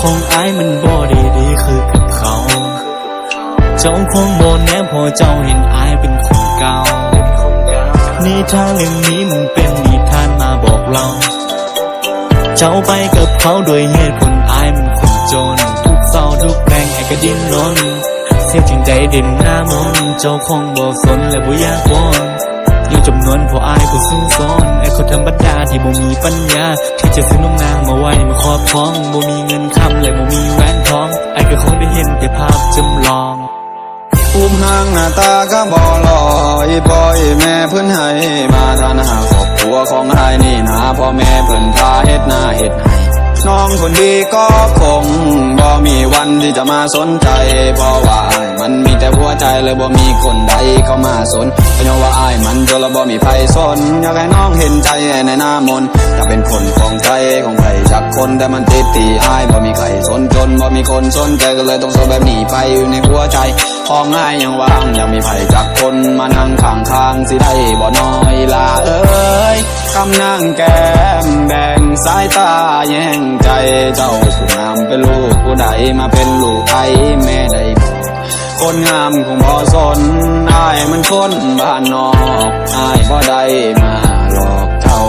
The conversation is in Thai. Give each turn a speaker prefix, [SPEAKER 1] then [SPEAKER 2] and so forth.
[SPEAKER 1] ของอายมันบ่ได้ดีคือกับเขา เจ้าคงโบนแน่พอเจ้าเห็นอายเป็นคนเก่านิทานเรื่องนี้มันเป็นนิทานมาบอกเรา เจ้าไปกับเขาโดยเหตุผลอายมันคนจน ทุกเศร้าทุกแรงไอ้ก็ดิ้นรนเสียจริงใจเด่นหน้ามนเจ้าคงบ่สนและบ่อยากวน อยังจำนวนพราะอายผู้ซึ่งซ้อนไอ้คนธรรมดาที่บ่มีปัญญา ที่จะซื้อนมนางมาไว้มาครอบครองบ่มีเงินคำและบ่มีแหวนทอง ไอ้ก็คงได้เห็นแต่ภาพจำลอง
[SPEAKER 2] อุ้มห่างหน้าตาก็บ่ลอยปล่อยแม่เพิ่นให้มาทานหาครอบครัวของอานี่นะพ่อแม่เพิ่นพาเฮ็ดหน้าเฮ็ดให้ น้องคนดีก็คงบ่มีวันที่จะมาสนใจ เพราะว่าอายมันมีแต่หัวใจเลยบ่มีคนใดเข้ามาสนเพราะว่าอายมันจนละบ่มีไผสนอยากให้น้องเห็นใจในหน้ามนต์อยากเป็นคนของใจของใครจักคนแต่มันติดตีอายบ่มีใครสนจนบ่มีคนสนใจก็เลยต้องโซแบบนี้ไปอยู่ในหัวใจของง่ายยังว่างยังมีไผจักคนมานั่งข้างข้างๆสิได้บ่น้อยลาเอ้ยคำนั่งแก้มแบ เจ้าผู้งามเป็นลูกผู้ใดมาเป็นลูกใครแม่ใดบอกคนงามของพ่อสนอายมันคนบ้านนอกอายบ่ใดมาหลอกเจ้า